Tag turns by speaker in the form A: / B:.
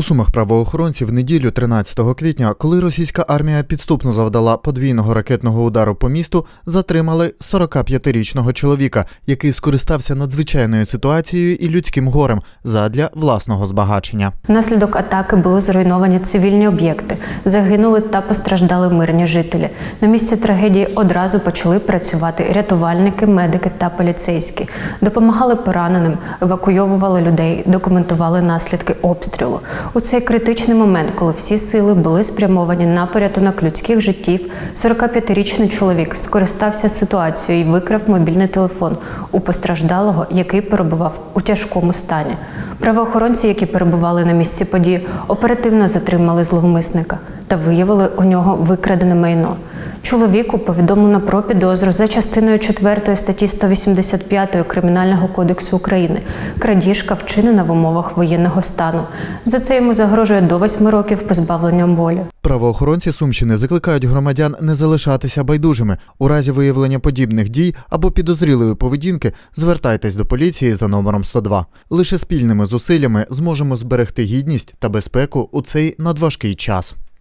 A: У сумах правоохоронців неділю 13 квітня, коли російська армія підступно завдала подвійного ракетного удару по місту, затримали 45-річного чоловіка, який скористався надзвичайною ситуацією і людським горем задля власного збагачення.
B: Внаслідок атаки були зруйновані цивільні об'єкти, загинули та постраждали мирні жителі. На місці трагедії одразу почали працювати рятувальники, медики та поліцейські. Допомагали пораненим, евакуйовували людей, документували наслідки обстрілу. У цей критичний момент, коли всі сили були спрямовані на порятунок людських життів, 45-річний чоловік скористався ситуацією і викрав мобільний телефон у постраждалого, який перебував у тяжкому стані. Правоохоронці, які перебували на місці події, оперативно затримали зловмисника та виявили у нього викрадене майно. Чоловіку повідомлено про підозру за частиною 4 статті 185 Кримінального кодексу України. Крадіжка вчинена в умовах воєнного стану. За це йому загрожує до 8 років позбавленням волі.
A: Правоохоронці Сумщини закликають громадян не залишатися байдужими. У разі виявлення подібних дій або підозрілої поведінки звертайтесь до поліції за номером 102. Лише спільними зусиллями зможемо зберегти гідність та безпеку у цей надважкий час.